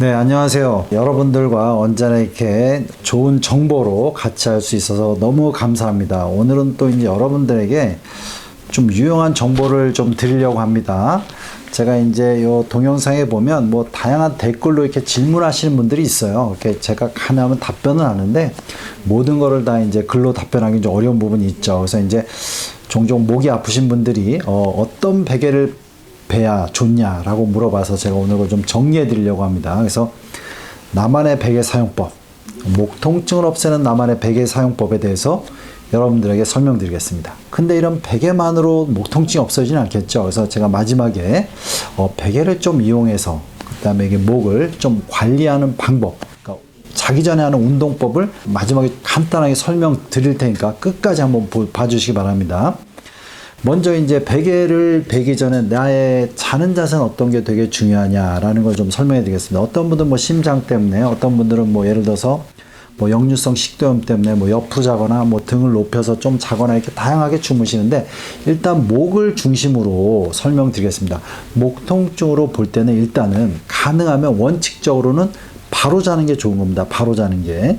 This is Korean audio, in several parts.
네, 안녕하세요. 여러분들과 언제나 이렇게 좋은 정보로 같이 할 수 있어서 너무 감사합니다. 오늘은 또 이제 여러분들에게 좀 유용한 정보를 좀 드리려고 합니다. 제가 이제 요 동영상에 보면 뭐 다양한 댓글로 이렇게 질문하시는 분들이 있어요. 이렇게 제가 가능하면 답변을 하는데 모든 거를 다 이제 글로 답변하기 좀 어려운 부분이 있죠. 그래서 이제 종종 목이 아프신 분들이 어, 어떤 베개를 배야 좋냐라고 물어봐서 제가 오늘 그걸 좀 정리해 드리려고 합니다. 그래서 나만의 베개 사용법, 목 통증을 없애는 나만의 베개 사용법에 대해서 여러분들에게 설명드리겠습니다. 근데 이런 베개만으로 목 통증이 없어지진 않겠죠. 그래서 제가 마지막에 어, 베개를 좀 이용해서 그다음에 이게 목을 좀 관리하는 방법, 그러니까 자기 전에 하는 운동법을 마지막에 간단하게 설명드릴 테니까 끝까지 한번 보- 봐주시기 바랍니다. 먼저 이제 베개를 베기 전에 나의 자는 자세는 어떤 게 되게 중요하냐라는 걸 좀 설명해 드리겠습니다. 어떤 분들은 뭐 심장 때문에, 어떤 분들은 뭐 예를 들어서 뭐 역류성 식도염 때문에 뭐 옆으로 자거나 뭐 등을 높여서 좀 자거나 이렇게 다양하게 주무시는데 일단 목을 중심으로 설명드리겠습니다. 목 통증으로 볼 때는 일단은 가능하면 원칙적으로는 바로 자는 게 좋은 겁니다. 바로 자는 게.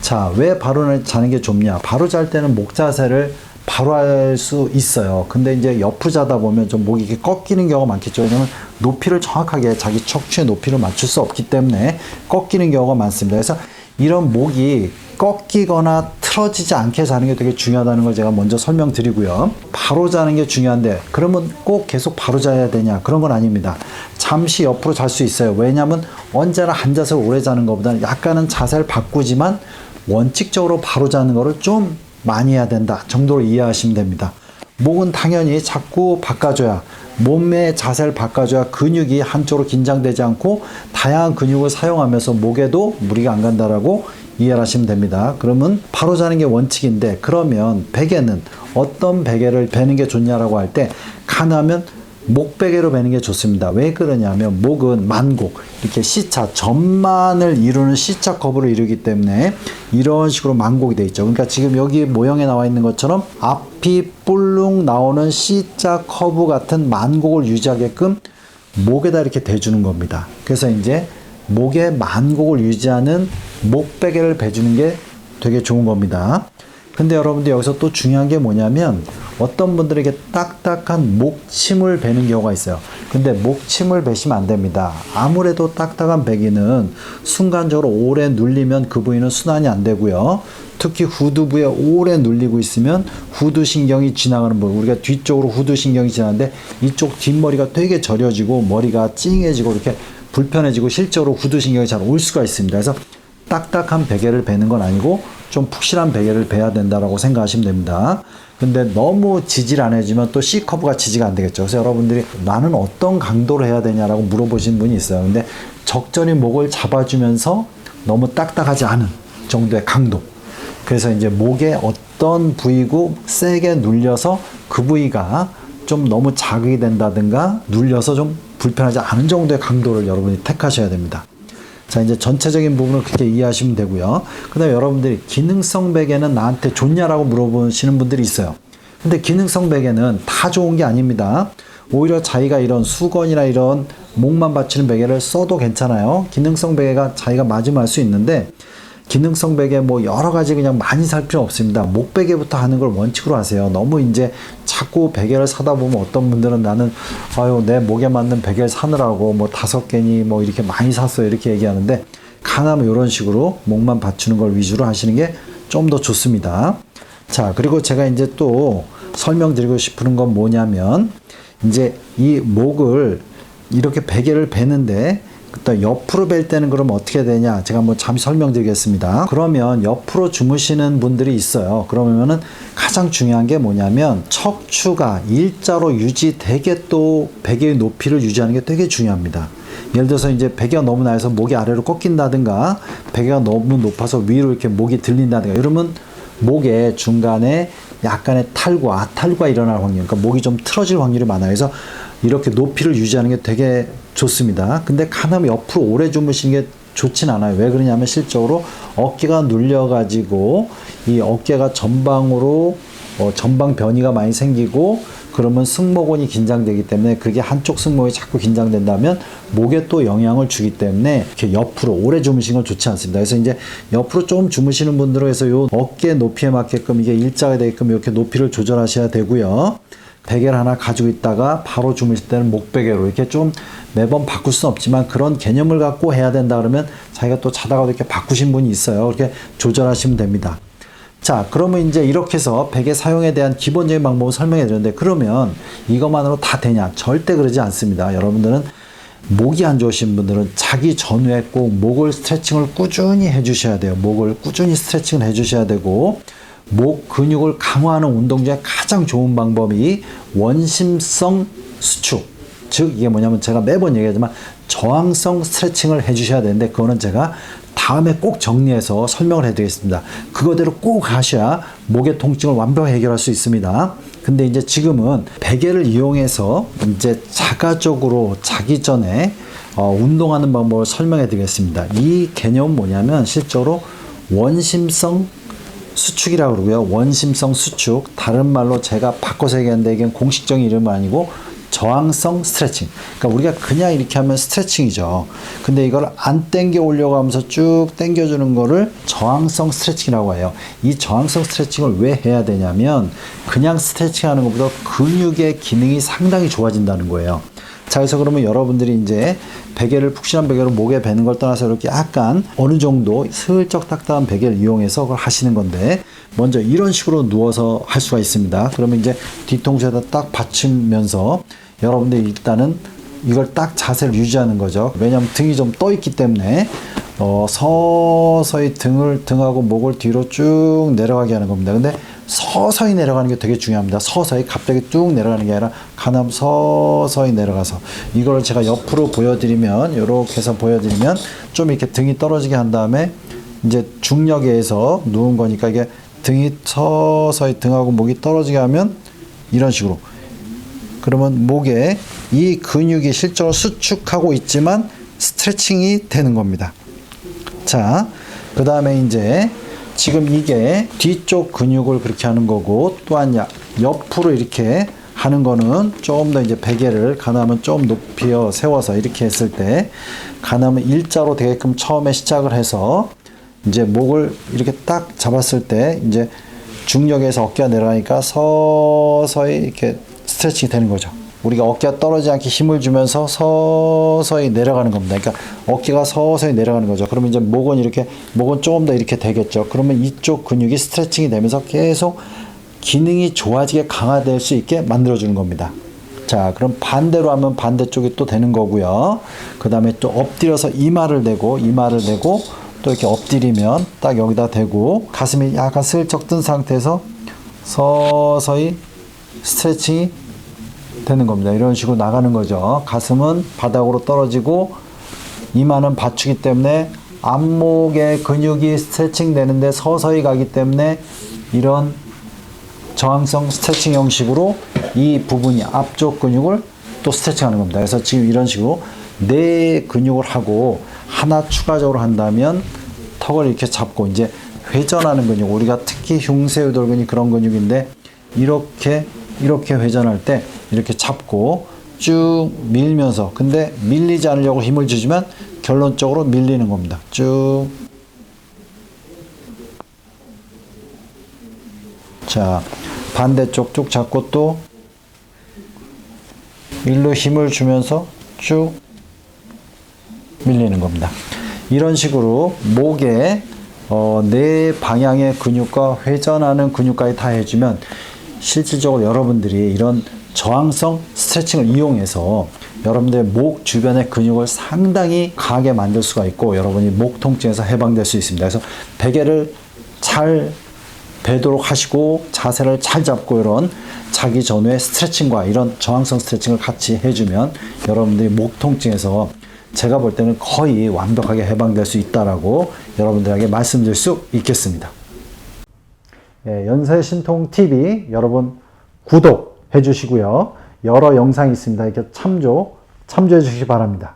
자, 왜 바로 자는 게 좋냐? 바로 잘 때는 목 자세를 바로 할 수 있어요. 근데 이제 옆으로 자다 보면 좀 목이 이렇게 꺾이는 경우가 많겠죠. 왜냐면 높이를 정확하게 자기 척추의 높이를 맞출 수 없기 때문에 꺾이는 경우가 많습니다. 그래서 이런 목이 꺾이거나 틀어지지 않게 자는 게 되게 중요하다는 걸 제가 먼저 설명드리고요. 바로 자는 게 중요한데 그러면 꼭 계속 바로 자야 되냐? 그런 건 아닙니다. 잠시 옆으로 잘 수 있어요. 왜냐하면 언제나 앉아서 오래 자는 것보다는 약간은 자세를 바꾸지만 원칙적으로 바로 자는 거를 좀 많이 해야 된다 정도로 이해하시면 됩니다. 목은 당연히 자꾸 바꿔줘야 몸의 자세를 바꿔줘야 근육이 한쪽으로 긴장되지 않고 다양한 근육을 사용하면서 목에도 무리가 안 간다라고 이해를 하시면 됩니다. 그러면 바로 자는 게 원칙인데 그러면 베개는 어떤 베개를 베는 게 좋냐라고 할 때 가능하면 목베개로 베는 게 좋습니다. 왜 그러냐면 목은 만곡 이렇게 C자 전만을 이루는 C자 커브를 이루기 때문에 이런 식으로 만곡이 돼 있죠. 그러니까 지금 여기 모형에 나와 있는 것처럼 앞이 볼록 나오는 C자 커브 같은 만곡을 유지하게끔 목에다 이렇게 대주는 겁니다. 그래서 이제 목의 만곡을 유지하는 목베개를 베주는 게 되게 좋은 겁니다. 근데 여러분들 여기서 또 중요한 게 뭐냐면 어떤 분들에게 딱딱한 목침을 베는 경우가 있어요. 근데 목침을 베시면 안 됩니다. 아무래도 딱딱한 베기는 순간적으로 오래 눌리면 그 부위는 순환이 안 되고요. 특히 후두부에 오래 눌리고 있으면 후두 신경이 지나가는 부분, 우리가 뒤쪽으로 후두 신경이 지나는데 이쪽 뒷머리가 되게 저려지고 머리가 찡해지고 이렇게 불편해지고 실제로 후두 신경이 잘 올 수가 있습니다. 그래서 딱딱한 베개를 베는 건 아니고 좀 푹신한 베개를 베야 된다라고 생각하시면 됩니다. 근데 너무 지질 안 해지면 또 C커브가 지지가 안 되겠죠. 그래서 여러분들이 나는 어떤 강도로 해야 되냐라고 물어보시는 분이 있어요. 근데 적절히 목을 잡아주면서 너무 딱딱하지 않은 정도의 강도. 그래서 이제 목에 어떤 부위고 세게 눌려서 그 부위가 좀 너무 자극이 된다든가 눌려서 좀 불편하지 않은 정도의 강도를 여러분이 택하셔야 됩니다. 자, 이제 전체적인 부분을 그렇게 이해하시면 되고요. 그 다음에 여러분들이 기능성 베개는 나한테 좋냐라고 물어보시는 분들이 있어요. 근데 기능성 베개는 다 좋은 게 아닙니다. 오히려 자기가 이런 수건이나 이런 목만 받치는 베개를 써도 괜찮아요. 기능성 베개가 자기가 맞으면 할수 있는데 기능성 베개 뭐 여러 가지 그냥 많이 살 필요 없습니다. 목 베개부터 하는 걸 원칙으로 하세요. 너무 이제 자꾸 베개를 사다 보면 어떤 분들은 나는 아유 내 목에 맞는 베개를 사느라고 뭐 다섯 개니 뭐 이렇게 많이 샀어요 이렇게 얘기하는데 가능하면 이런 식으로 목만 받치는 걸 위주로 하시는 게 좀 더 좋습니다. 자 그리고 제가 이제 또 설명드리고 싶은 건 뭐냐면 이제 이 목을 이렇게 베개를 베는데 그다음 옆으로 벨 때는 그럼 어떻게 되냐? 제가 뭐 잠시 설명드리겠습니다. 그러면 옆으로 주무시는 분들이 있어요. 그러면은 가장 중요한 게 뭐냐면 척추가 일자로 유지되게 또 베개의 높이를 유지하는 게 되게 중요합니다. 예를 들어서 이제 베개가 너무 나해서 목이 아래로 꺾인다든가 베개가 너무 높아서 위로 이렇게 목이 들린다든가 이러면 목의 중간에 약간의 탈과 아탈과 일어날 확률, 그러니까 목이 좀 틀어질 확률이 많아요. 그래서 이렇게 높이를 유지하는 게 되게 좋습니다. 근데 가능하면 옆으로 오래 주무시는 게 좋진 않아요. 왜 그러냐면 실적으로 어깨가 눌려가지고 이 어깨가 전방으로 어, 전방 변이가 많이 생기고 그러면 승모근이 긴장되기 때문에 그게 한쪽 승모근이 자꾸 긴장된다면 목에 또 영향을 주기 때문에 이렇게 옆으로 오래 주무시는 건 좋지 않습니다. 그래서 이제 옆으로 좀 주무시는 분들은 해서 요 어깨 높이에 맞게끔 이게 일자가 되게끔 이렇게 높이를 조절하셔야 되고요. 베개를 하나 가지고 있다가 바로 주무실 때는 목베개로 이렇게 좀 매번 바꿀 수는 없지만 그런 개념을 갖고 해야 된다 그러면 자기가 또 자다가도 이렇게 바꾸신 분이 있어요. 그렇게 조절하시면 됩니다. 자, 그러면 이제 이렇게 해서 베개 사용에 대한 기본적인 방법을 설명해 드렸는데 그러면 이것만으로 다 되냐? 절대 그러지 않습니다. 여러분들은 목이 안 좋으신 분들은 자기 전후에 꼭 목을 스트레칭을 꾸준히 해 주셔야 돼요. 목을 꾸준히 스트레칭을 해 주셔야 되고 목 근육을 강화하는 운동 중에 가장 좋은 방법이 원심성 수축. 즉 이게 뭐냐면 제가 매번 얘기하지만 저항성 스트레칭을 해 주셔야 되는데 그거는 제가 다음에 꼭 정리해서 설명을 해드리겠습니다. 그거대로 꼭 하셔야 목의 통증을 완벽히 해결할 수 있습니다. 근데 이제 지금은 베개를 이용해서 이제 자가적으로 자기 전에 어, 운동하는 방법을 설명해 드리겠습니다. 이 개념은 뭐냐면 실제로 원심성 수축이라고 그러고요. 원심성 수축. 다른 말로 제가 바꿔서 얘기하는데 이게 공식적인 이름은 아니고 저항성 스트레칭. 그러니까 우리가 그냥 이렇게 하면 스트레칭이죠. 근데 이걸 안 당겨 올려고 하면서 쭉 당겨주는 거를 저항성 스트레칭이라고 해요. 이 저항성 스트레칭을 왜 해야 되냐면 그냥 스트레칭 하는 것보다 근육의 기능이 상당히 좋아진다는 거예요. 자, 그래서 그러면 여러분들이 이제 베개를 푹신한 베개로 목에 베는 걸 떠나서 이렇게 약간 어느 정도 슬쩍 딱딱한 베개를 이용해서 그걸 하시는 건데 먼저 이런 식으로 누워서 할 수가 있습니다. 그러면 이제 뒤통수에다 딱 받치면서 여러분들이 일단은 이걸 딱 자세를 유지하는 거죠. 왜냐하면 등이 좀 떠 있기 때문에 어, 서서히 등을 등하고 목을 뒤로 쭉 내려가게 하는 겁니다. 근데 서서히 내려가는 게 되게 중요합니다. 서서히 갑자기 쭉 내려가는 게 아니라 가남 서서히 내려가서 이걸 제가 옆으로 보여드리면 이렇게 해서 보여드리면 좀 이렇게 등이 떨어지게 한 다음에 이제 중력에 의해서 누운 거니까 이게 등이 서서히 등하고 목이 떨어지게 하면 이런 식으로 그러면 목에 이 근육이 실제로 수축하고 있지만 스트레칭이 되는 겁니다. 자, 그 다음에 이제 지금 이게 뒤쪽 근육을 그렇게 하는 거고 또한 야- 옆으로 이렇게 하는 거는 조금 더 이제 베개를 가능하면 좀 높여 세워서 이렇게 했을 때 가능하면 일자로 되게끔 처음에 시작을 해서 이제 목을 이렇게 딱 잡았을 때 이제 중력에서 어깨가 내려가니까 서서히 이렇게 스트레칭이 되는 거죠. 우리가 어깨가 떨어지지 않게 힘을 주면서 서서히 내려가는 겁니다. 그러니까 어깨가 서서히 내려가는 거죠. 그러면 이제 목은 이렇게 목은 조금 더 이렇게 되겠죠. 그러면 이쪽 근육이 스트레칭이 되면서 계속 기능이 좋아지게 강화될 수 있게 만들어 주는 겁니다. 자, 그럼 반대로 하면 반대쪽이 또 되는 거고요. 그 다음에 또 엎드려서 이마를 대고, 이마를 대고, 또 이렇게 엎드리면 딱 여기다 대고, 가슴이 약간 슬쩍 뜬 상태에서 서서히 스트레칭이 되는 겁니다. 이런 식으로 나가는 거죠. 가슴은 바닥으로 떨어지고, 이마는 받치기 때문에 앞목의 근육이 스트레칭 되는데 서서히 가기 때문에 이런 저항성 스트레칭 형식으로 이 부분이 앞쪽 근육을 또 스트레칭 하는 겁니다. 그래서 지금 이런 식으로 네 근육을 하고 하나 추가적으로 한다면 턱을 이렇게 잡고 이제 회전하는 근육 우리가 특히 흉쇄유돌근이 그런 근육인데 이렇게 이렇게 회전할 때 이렇게 잡고 쭉 밀면서 근데 밀리지 않으려고 힘을 주지만 결론적으로 밀리는 겁니다. 쭉 자, 반대쪽 쭉 잡고 또 일로 힘을 주면서 쭉 밀리는 겁니다. 이런 식으로 목에 어, 네 방향의 근육과 회전하는 근육까지 다 해주면 실질적으로 여러분들이 이런 저항성 스트레칭을 이용해서 여러분들의 목 주변의 근육을 상당히 강하게 만들 수가 있고 여러분이 목 통증에서 해방될 수 있습니다. 그래서 베개를 잘 베도록 하시고 자세를 잘 잡고 이런 자기 전후의 스트레칭과 이런 저항성 스트레칭을 같이 해주면 여러분들이 목 통증에서 제가 볼 때는 거의 완벽하게 해방될 수 있다라고 여러분들에게 말씀드릴 수 있겠습니다. 예, 연세신통 TV 여러분 구독 해 주시고요. 여러 영상이 있습니다. 이렇게 참조 참조해 주시기 바랍니다.